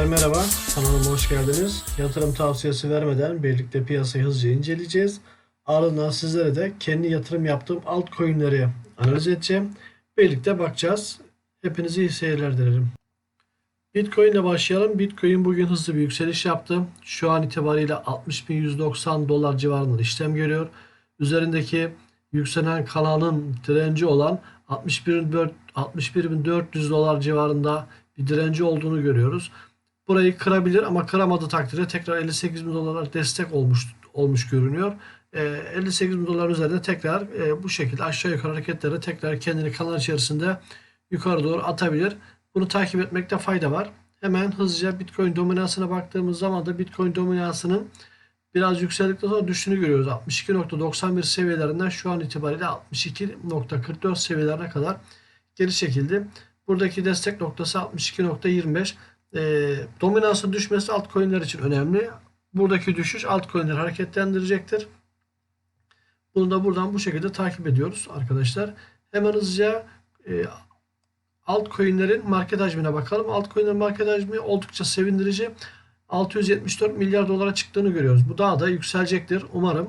Arkadaşlar merhaba, kanalıma hoş geldiniz. Yatırım tavsiyesi vermeden birlikte piyasayı hızlıca inceleyeceğiz. Ardından sizlere de kendi yatırım yaptığım altcoin'leri analiz edeceğim. Birlikte bakacağız. Hepinize iyi seyirler dilerim. Bitcoin ile başlayalım. Bitcoin bugün hızlı bir yükseliş yaptı. Şu an itibariyle 60.190 dolar civarında işlem görüyor. Üzerindeki yükselen kanalın direnci olan 61.400 61.400 dolar civarında bir direnci olduğunu görüyoruz. Burayı kırabilir ama kıramadığı takdirde tekrar 58 bin dolarlar destek olmuş olmuş görünüyor. Ee, 58 bin dolar üzerinde tekrar e, bu şekilde aşağı yukarı hareketlerle tekrar kendini kanal içerisinde yukarı doğru atabilir. Bunu takip etmekte fayda var. Hemen hızlıca Bitcoin dominansına baktığımız zaman da Bitcoin dominansının biraz yükseldikten sonra düştüğünü görüyoruz. 62.91 seviyelerinden şu an itibariyle 62.44 seviyelerine kadar geri çekildi. Buradaki destek noktası 62.25. E, dominansın düşmesi altcoin'ler için önemli. Buradaki düşüş altcoin'leri hareketlendirecektir. Bunu da buradan bu şekilde takip ediyoruz arkadaşlar. Hemen hızlıca e, altcoin'lerin market hacmine bakalım. Altcoin'lerin market hacmi oldukça sevindirici. 674 milyar dolara çıktığını görüyoruz. Bu daha da yükselecektir umarım.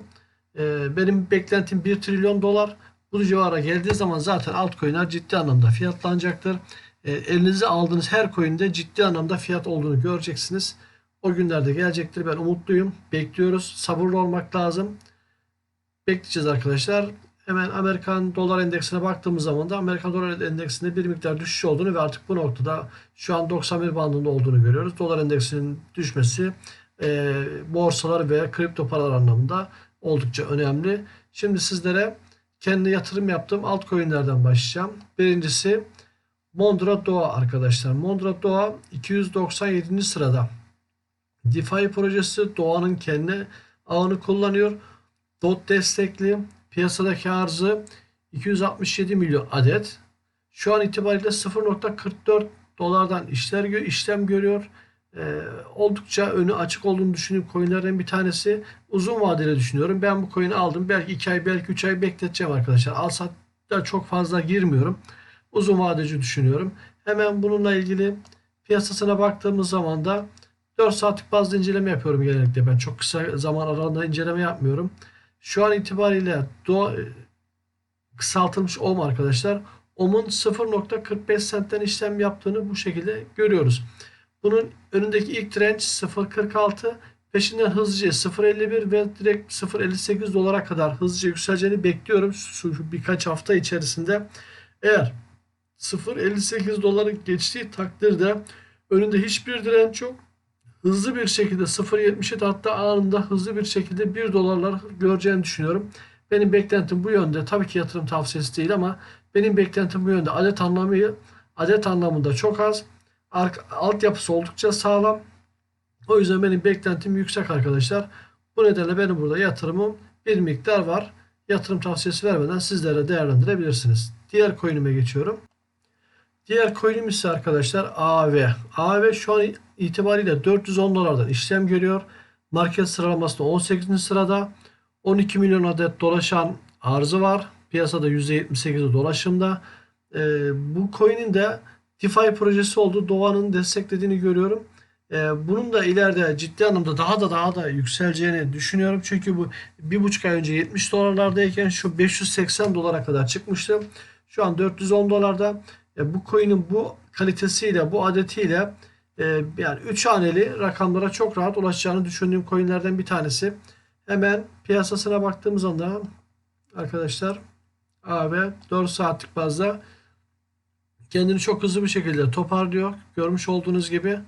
E, benim beklentim 1 trilyon dolar. Bu civara geldiği zaman zaten altcoin'ler ciddi anlamda fiyatlanacaktır. E, elinize aldığınız her coin'de ciddi anlamda fiyat olduğunu göreceksiniz. O günlerde gelecektir. Ben umutluyum. Bekliyoruz. Sabırlı olmak lazım. Bekleyeceğiz arkadaşlar. Hemen Amerikan dolar endeksine baktığımız zaman da Amerikan dolar endeksinde bir miktar düşüş olduğunu ve artık bu noktada şu an 91 bandında olduğunu görüyoruz. Dolar endeksinin düşmesi e, borsalar ve kripto paralar anlamında oldukça önemli. Şimdi sizlere kendi yatırım yaptığım altcoin'lerden başlayacağım. Birincisi Mondra Doğa arkadaşlar. Mondra Doğa 297. sırada. DeFi projesi Doğa'nın kendi ağını kullanıyor. DOT destekli. Piyasadaki arzı 267 milyon adet. Şu an itibariyle 0.44 dolardan işler işlem görüyor. Ee, oldukça önü açık olduğunu düşündüğüm coinlerden bir tanesi. Uzun vadeli düşünüyorum. Ben bu coin'i aldım. Belki 2 ay belki 3 ay bekleteceğim arkadaşlar. Alsat da çok fazla girmiyorum. Uzun vadeci düşünüyorum. Hemen bununla ilgili piyasasına baktığımız zaman da 4 saatlik bazlı inceleme yapıyorum genellikle. Ben çok kısa zaman aralığında inceleme yapmıyorum. Şu an itibariyle doğa, kısaltılmış OM arkadaşlar. OM'un 0.45 sentten işlem yaptığını bu şekilde görüyoruz. Bunun önündeki ilk direnç 0.46 peşinden hızlıca 0.51 ve direkt 0.58 dolara kadar hızlıca yükseleceğini bekliyorum şu birkaç hafta içerisinde. Eğer 0.58 doları geçtiği takdirde önünde hiçbir direnç yok. Hızlı bir şekilde 0.77 hatta anında hızlı bir şekilde 1 dolarlar göreceğini düşünüyorum. Benim beklentim bu yönde. Tabii ki yatırım tavsiyesi değil ama benim beklentim bu yönde. Adet anlamı adet anlamında çok az. Altyapısı oldukça sağlam. O yüzden benim beklentim yüksek arkadaşlar. Bu nedenle benim burada yatırımım bir miktar var. Yatırım tavsiyesi vermeden sizlere değerlendirebilirsiniz. Diğer coin'ime geçiyorum. Diğer coin'im ise arkadaşlar AAV. AAV şu an itibariyle 410 dolardan işlem görüyor. Market sıralamasında 18. sırada. 12 milyon adet dolaşan arzı var. Piyasada %78'i dolaşımda. Ee, bu coin'in de DeFi projesi oldu. Doğanın desteklediğini görüyorum. Ee, bunun da ileride ciddi anlamda daha da daha da yükseleceğini düşünüyorum. Çünkü bu bir buçuk ay önce 70 dolarlardayken şu 580 dolara kadar çıkmıştı. Şu an 410 dolarda. E, bu coin'in bu kalitesiyle, bu adetiyle e, yani 3 haneli rakamlara çok rahat ulaşacağını düşündüğüm coin'lerden bir tanesi. Hemen piyasasına baktığımız anda arkadaşlar AB 4 saatlik bazda kendini çok hızlı bir şekilde toparlıyor. Görmüş olduğunuz gibi.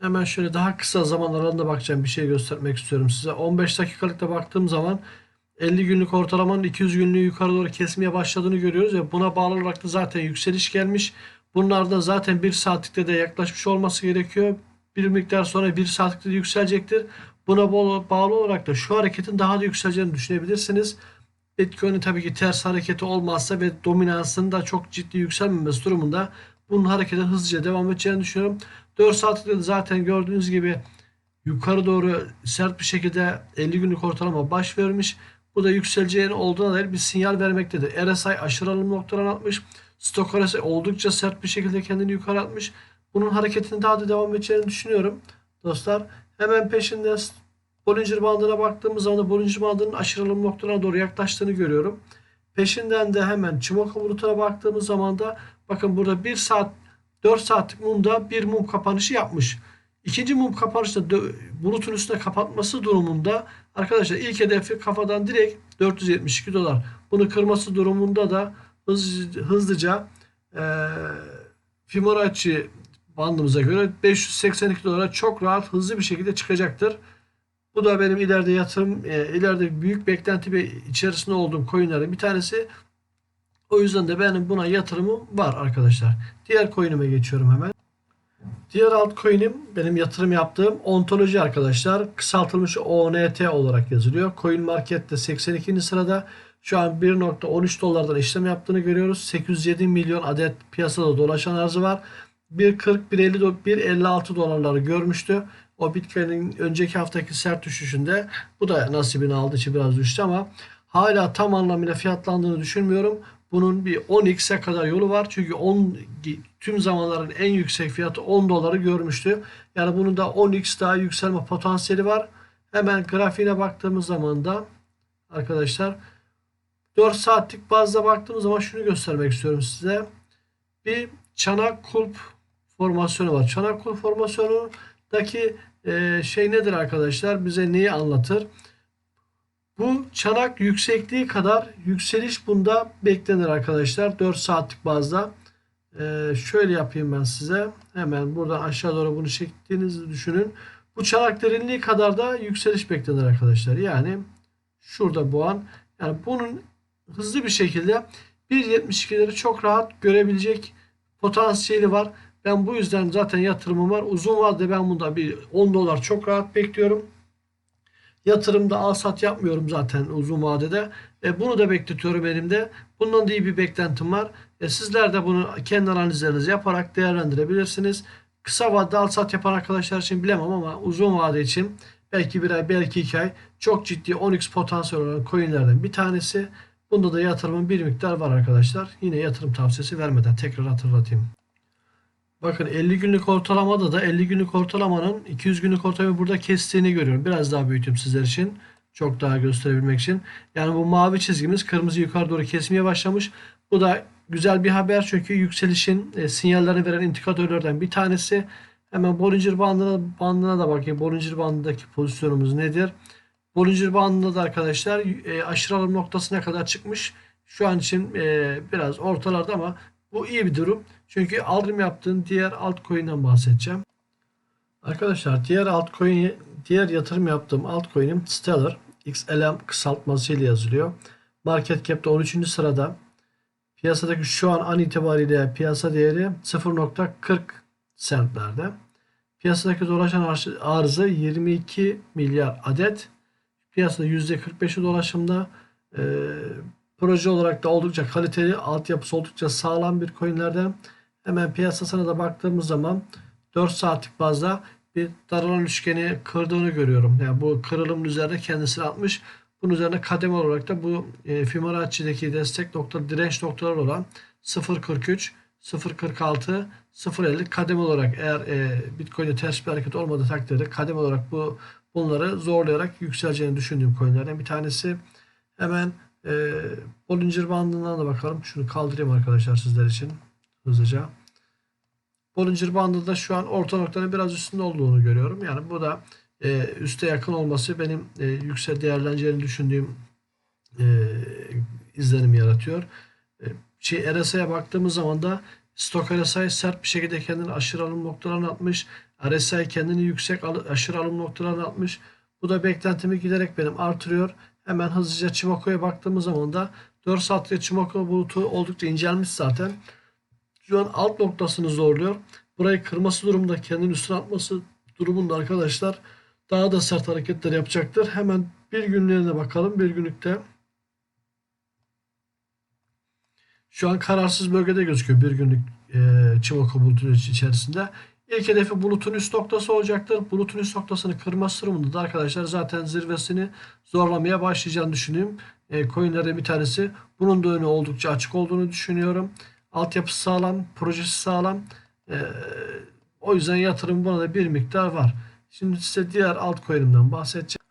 Hemen şöyle daha kısa zaman aralığında bakacağım bir şey göstermek istiyorum size. 15 dakikalıkta baktığım zaman 50 günlük ortalamanın 200 günlüğü yukarı doğru kesmeye başladığını görüyoruz ve buna bağlı olarak da zaten yükseliş gelmiş. Bunlardan zaten 1 saatlikte de yaklaşmış olması gerekiyor. Bir miktar sonra 1 saatlikte de yükselecektir. Buna bağlı olarak da şu hareketin daha da yükseleceğini düşünebilirsiniz. Bitcoin'in tabii ki ters hareketi olmazsa ve dominansının da çok ciddi yükselmemesi durumunda bunun hareketin hızlıca devam edeceğini düşünüyorum. 4 saatlikte de zaten gördüğünüz gibi yukarı doğru sert bir şekilde 50 günlük ortalama baş vermiş. Bu da yükseleceğini olduğuna dair bir sinyal vermektedir. RSI aşırı alım noktalarına atmış. Stokastik oldukça sert bir şekilde kendini yukarı atmış. bunun hareketini daha da devam edeceğini düşünüyorum. Dostlar hemen peşinden Bollinger bandına baktığımız zaman da Bollinger bandının aşırılım noktalarına doğru yaklaştığını görüyorum. Peşinden de hemen Çimoku bulutuna baktığımız zaman da bakın burada 1 saat 4 saatlik mumda bir mum kapanışı yapmış. İkinci mum kapanışta bulutun üstüne kapatması durumunda arkadaşlar ilk hedefi kafadan direkt 472 dolar. Bunu kırması durumunda da hız, hızlıca eee Fibonacci bandımıza göre 582 dolara çok rahat hızlı bir şekilde çıkacaktır. Bu da benim ileride yatırım, e, ileride büyük beklenti ve içerisinde olduğum coinlerin bir tanesi. O yüzden de benim buna yatırımım var arkadaşlar. Diğer coin'ime geçiyorum hemen. Diğer altcoin'im benim yatırım yaptığım ontoloji arkadaşlar. Kısaltılmış ONT olarak yazılıyor. Coin Market'te 82. sırada. Şu an 1.13 dolardan işlem yaptığını görüyoruz. 807 milyon adet piyasada dolaşan arzı var. 1.40, 1.50, do- 1.56 dolarları görmüştü. O Bitcoin'in önceki haftaki sert düşüşünde bu da nasibini aldığı için biraz düştü ama hala tam anlamıyla fiyatlandığını düşünmüyorum. Bunun bir 10x'e kadar yolu var. Çünkü 10 tüm zamanların en yüksek fiyatı 10 doları görmüştü. Yani bunun da 10x daha yükselme potansiyeli var. Hemen grafiğine baktığımız zaman da arkadaşlar 4 saatlik bazda baktığımız zaman şunu göstermek istiyorum size. Bir çanak kulp formasyonu var. Çanak kulp formasyonundaki şey nedir arkadaşlar? Bize neyi anlatır? Bu çanak yüksekliği kadar yükseliş bunda beklenir arkadaşlar. 4 saatlik bazda. E, şöyle yapayım ben size. Hemen buradan aşağı doğru bunu çektiğinizi düşünün. Bu çanak derinliği kadar da yükseliş beklenir arkadaşlar. Yani şurada bu an. Yani bunun hızlı bir şekilde 1.72'leri çok rahat görebilecek potansiyeli var. Ben bu yüzden zaten yatırımım var. Uzun vadede ben bunda bir 10 dolar çok rahat bekliyorum. Yatırımda al sat yapmıyorum zaten uzun vadede. E, bunu da bekletiyorum elimde. Bundan da iyi bir beklentim var. E, sizler de bunu kendi analizlerinizi yaparak değerlendirebilirsiniz. Kısa vadede al sat yapan arkadaşlar için bilemem ama uzun vade için belki bir ay belki iki ay çok ciddi 10x potansiyel olan coinlerden bir tanesi. Bunda da yatırımın bir miktar var arkadaşlar. Yine yatırım tavsiyesi vermeden tekrar hatırlatayım. Bakın 50 günlük ortalamada da 50 günlük ortalamanın 200 günlük ortalamayı burada kestiğini görüyorum. Biraz daha büyüteyim sizler için. Çok daha gösterebilmek için. Yani bu mavi çizgimiz kırmızı yukarı doğru kesmeye başlamış. Bu da güzel bir haber çünkü yükselişin e, sinyallerini veren indikatörlerden bir tanesi. Hemen Bollinger bandına, bandına da bakayım. Bollinger bandındaki pozisyonumuz nedir? Bollinger bandında da arkadaşlar e, aşırı alım noktasına kadar çıkmış. Şu an için e, biraz ortalarda ama bu iyi bir durum. Çünkü alım yaptığın diğer altcoin'den bahsedeceğim. Arkadaşlar diğer altcoin diğer yatırım yaptığım altcoin'im Stellar XLM kısaltmasıyla yazılıyor. Market cap'te 13. sırada. Piyasadaki şu an an itibariyle piyasa değeri 0.40 centlerde. Piyasadaki dolaşan arz- arzı 22 milyar adet. Piyasada %45'i dolaşımda. Ee, proje olarak da oldukça kaliteli, altyapısı oldukça sağlam bir coinlerden. Hemen piyasasına da baktığımız zaman 4 saatlik bazda bir daralan üçgeni kırdığını görüyorum. Yani bu kırılımın üzerine kendisini atmış. Bunun üzerine kademe olarak da bu e, Fibonacci'deki destek nokta direnç noktaları olan 0.43, 0.46, 0.50 kademe olarak eğer e, Bitcoin'de ters bir hareket olmadığı takdirde kademe olarak bu bunları zorlayarak yükseleceğini düşündüğüm coinlerden bir tanesi. Hemen e, Bollinger bandından da bakalım. Şunu kaldırayım arkadaşlar sizler için hızlıca. Bollinger bandında şu an orta noktanın biraz üstünde olduğunu görüyorum. Yani bu da e, üste yakın olması benim e, yüksek değerleneceğini düşündüğüm e, izlenim yaratıyor. E, şey RSI'ye baktığımız zaman da Stok RSI sert bir şekilde kendini aşırı alım noktalarına atmış. RSI kendini yüksek aşırı alım noktalarına atmış. Bu da beklentimi giderek benim artırıyor. Hemen hızlıca Çimoko'ya baktığımız zaman da 4 saatlik Çimoko bulutu oldukça incelmiş zaten. Şu an alt noktasını zorluyor. Burayı kırması durumunda kendini üstüne atması durumunda arkadaşlar daha da sert hareketler yapacaktır. Hemen bir günlüğüne bakalım. Bir günlükte şu an kararsız bölgede gözüküyor bir günlük e, Çimoko bulutu içerisinde. İlk hedefi bulutun üst noktası olacaktır. Bulutun üst noktasını kırması durumunda da arkadaşlar zaten zirvesini zorlamaya başlayacağını düşünüyorum. E, coinlerden bir tanesi. Bunun da önü oldukça açık olduğunu düşünüyorum. Altyapısı sağlam, projesi sağlam. E, O yüzden yatırım buna da bir miktar var. Şimdi size diğer altcoin'imden bahsedeceğim.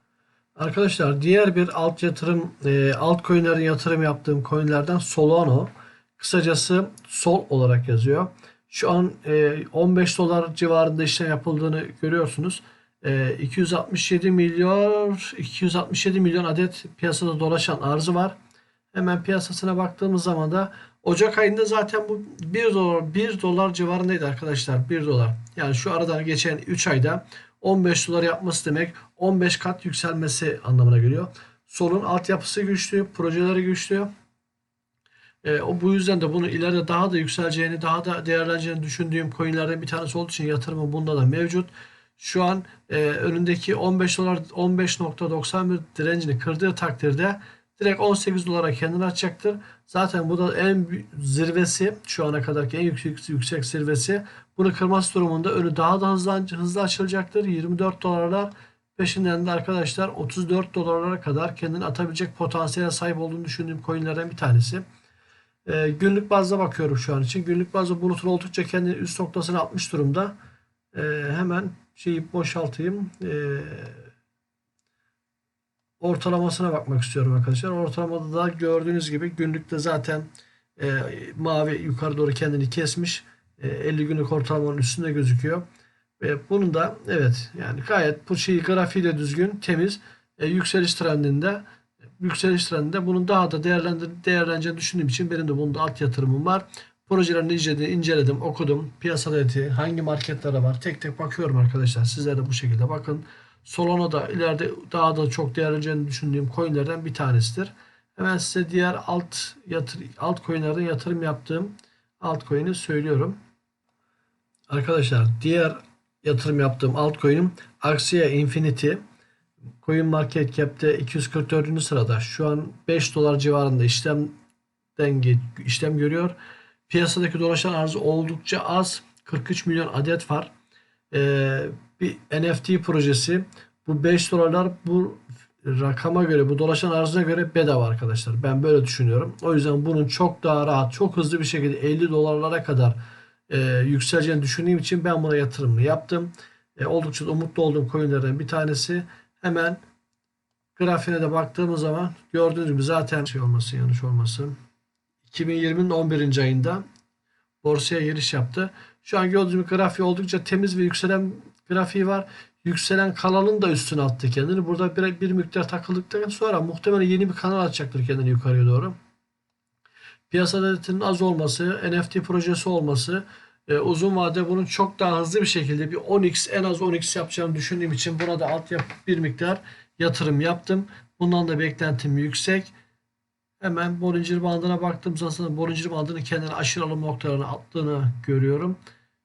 Arkadaşlar diğer bir alt yatırım e, altcoin'lerin yatırım yaptığım coin'lerden Solano. Kısacası Sol olarak yazıyor. Şu an e, 15 dolar civarında işlem yapıldığını görüyorsunuz. E, 267 milyon 267 milyon adet piyasada dolaşan arzı var. Hemen piyasasına baktığımız zaman da Ocak ayında zaten bu 1 dolar 1 dolar civarındaydı arkadaşlar. 1 dolar. Yani şu aradan geçen 3 ayda 15 dolar yapması demek 15 kat yükselmesi anlamına geliyor. Solun altyapısı güçlü, projeleri güçlü. E, o bu yüzden de bunu ileride daha da yükseleceğini, daha da değerleneceğini düşündüğüm coinlerden bir tanesi olduğu için yatırımım bunda da mevcut. Şu an e, önündeki 15 dolar 15.91 direncini kırdığı takdirde direkt 18 dolara kendini açacaktır. Zaten bu da en zirvesi şu ana kadarki en yüksek yüksek zirvesi. Bunu kırması durumunda önü daha da hızlı hızlı açılacaktır. 24 dolarlar peşinden de arkadaşlar 34 dolarlara kadar kendini atabilecek potansiyele sahip olduğunu düşündüğüm coinlerden bir tanesi. Ee, günlük bazda bakıyorum şu an için. Günlük bazda bulutun oldukça kendini üst noktasına atmış durumda. Ee, hemen şeyi boşaltayım. Ee, ortalamasına bakmak istiyorum arkadaşlar. Ortalamada da gördüğünüz gibi günlükte zaten e, mavi yukarı doğru kendini kesmiş. E, 50 günlük ortalamanın üstünde gözüküyor. Ve bunun da evet yani gayet bu şeyi grafiği de düzgün, temiz. E, yükseliş trendinde yükseliş trendinde bunun daha da değerleneceğini düşündüğüm için benim de bunda alt yatırımım var. Projelerini inceledim, inceledim, okudum. Piyasada eti, hangi marketlerde var tek tek bakıyorum arkadaşlar. Sizler de bu şekilde bakın. Solana da ileride daha da çok değerleneceğini düşündüğüm coinlerden bir tanesidir. Hemen size diğer alt yatır alt coinlerden yatırım yaptığım altcoin'i söylüyorum. Arkadaşlar diğer yatırım yaptığım altcoin'im Axia Infinity. Coin Market Cap'te 244. sırada. Şu an 5 dolar civarında işlemden ge- işlem görüyor. Piyasadaki dolaşan arzı oldukça az. 43 milyon adet var. Ee, bir NFT projesi. Bu 5 dolarlar bu rakama göre, bu dolaşan arzına göre bedava arkadaşlar. Ben böyle düşünüyorum. O yüzden bunun çok daha rahat, çok hızlı bir şekilde 50 dolarlara kadar e, yükseleceğini düşündüğüm için ben buna yatırımını yaptım. E, oldukça umutlu olduğum coinlerden bir tanesi. Hemen grafiğine de baktığımız zaman gördüğünüz gibi zaten şey olması yanlış olmasın. 2020'nin 11. ayında borsaya giriş yaptı. Şu an gördüğünüz grafiği oldukça temiz ve yükselen grafiği var. Yükselen kanalın da üstüne attı kendini. Burada bir, bir miktar takıldıktan sonra muhtemelen yeni bir kanal açacaktır kendini yukarıya doğru. Piyasa adetinin az olması, NFT projesi olması, e, uzun vade bunun çok daha hızlı bir şekilde bir 10x en az 10x yapacağını düşündüğüm için buna da altyapı bir miktar yatırım yaptım. Bundan da beklentim yüksek. Hemen Bollinger bandına baktığım zaman Bollinger bandının kendine aşırı alım noktalarına attığını görüyorum.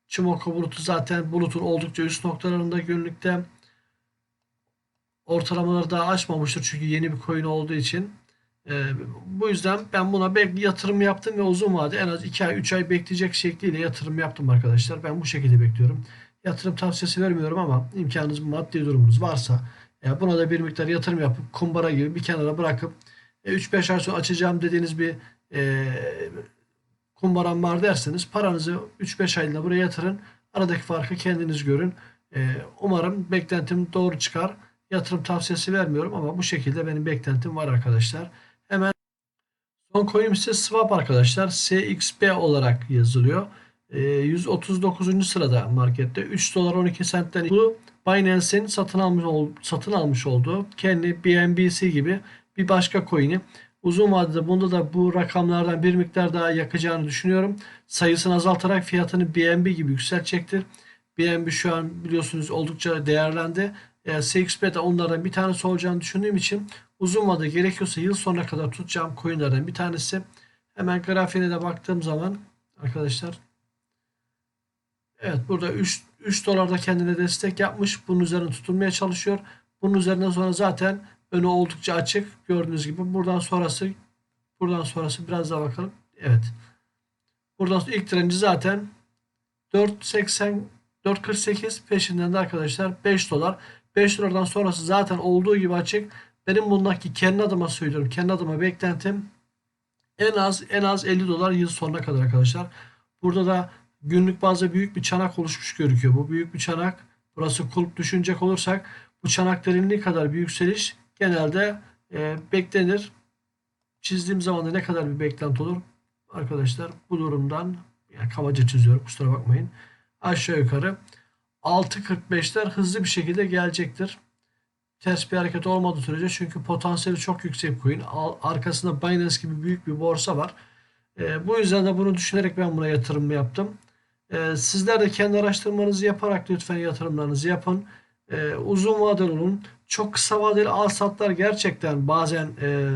Çimoko bulutu zaten bulutun oldukça üst noktalarında günlükte ortalamaları daha aşmamıştır çünkü yeni bir coin olduğu için. Ee, bu yüzden ben buna bek- yatırım yaptım ve uzun vade en az 2 ay 3 ay bekleyecek şekliyle yatırım yaptım arkadaşlar. Ben bu şekilde bekliyorum. Yatırım tavsiyesi vermiyorum ama imkanınız maddi durumunuz varsa e, buna da bir miktar yatırım yapıp kumbara gibi bir kenara bırakıp 3-5 ay sonra açacağım dediğiniz bir e, kumbaram var derseniz paranızı 3-5 aylığına buraya yatırın. Aradaki farkı kendiniz görün. E, umarım beklentim doğru çıkar. Yatırım tavsiyesi vermiyorum ama bu şekilde benim beklentim var arkadaşlar. Son coin'im ise swap arkadaşlar. SXB olarak yazılıyor. E, 139. sırada markette 3 dolar 12 sentten bu Binance'in satın almış satın almış olduğu kendi BNBC gibi bir başka coin'i uzun vadede bunda da bu rakamlardan bir miktar daha yakacağını düşünüyorum. Sayısını azaltarak fiyatını BNB gibi yükseltecektir. BNB şu an biliyorsunuz oldukça değerlendi. E, CXP de onlardan bir tanesi olacağını düşündüğüm için uzun vade gerekiyorsa yıl sonuna kadar tutacağım coinlerden bir tanesi. Hemen grafiğine de baktığım zaman arkadaşlar Evet burada 3, 3 dolarda kendine destek yapmış. Bunun üzerine tutunmaya çalışıyor. Bunun üzerinden sonra zaten önü oldukça açık. Gördüğünüz gibi buradan sonrası buradan sonrası biraz daha bakalım. Evet. Buradan sonra ilk direnci zaten 4.80 4.48 peşinden de arkadaşlar 5 dolar. 5 dolardan sonrası zaten olduğu gibi açık. Benim bundaki kendi adıma söylüyorum. Kendi adıma beklentim en az en az 50 dolar yıl sonuna kadar arkadaşlar. Burada da günlük bazda büyük bir çanak oluşmuş gözüküyor. Bu büyük bir çanak. Burası kulp düşünecek olursak bu çanak derinliği kadar bir yükseliş genelde e, beklenir. Çizdiğim zaman da ne kadar bir beklenti olur? Arkadaşlar bu durumdan yani kabaca çiziyorum kusura bakmayın. Aşağı yukarı 6.45'ler hızlı bir şekilde gelecektir. Ters bir hareket olmadığı sürece çünkü potansiyeli çok yüksek coin. Arkasında Binance gibi büyük bir borsa var. E, bu yüzden de bunu düşünerek ben buna yatırım yaptım. E, sizler de kendi araştırmanızı yaparak lütfen yatırımlarınızı yapın. E, uzun vadeli olun. Çok kısa vadeli al satlar gerçekten bazen e,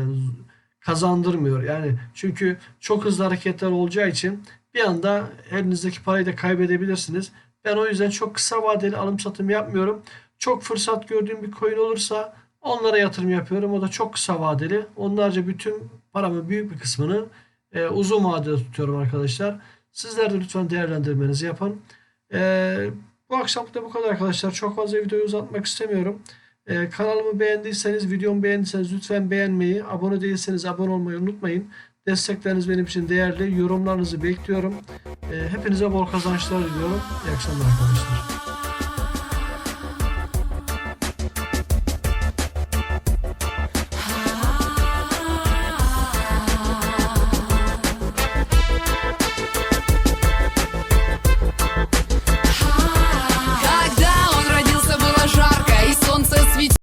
kazandırmıyor. Yani çünkü çok hızlı hareketler olacağı için bir anda elinizdeki parayı da kaybedebilirsiniz. Ben o yüzden çok kısa vadeli alım satım yapmıyorum. Çok fırsat gördüğüm bir coin olursa onlara yatırım yapıyorum. O da çok kısa vadeli. Onlarca bütün paramın büyük bir kısmını e, uzun vadede tutuyorum arkadaşlar. Sizler de lütfen değerlendirmenizi yapın. E, bu akşamlık da bu kadar arkadaşlar. Çok fazla videoyu uzatmak istemiyorum. E, kanalımı beğendiyseniz, videomu beğendiyseniz lütfen beğenmeyi, abone değilseniz abone olmayı unutmayın. Destekleriniz benim için değerli. Yorumlarınızı bekliyorum. E, hepinize bol kazançlar diliyorum. İyi akşamlar arkadaşlar.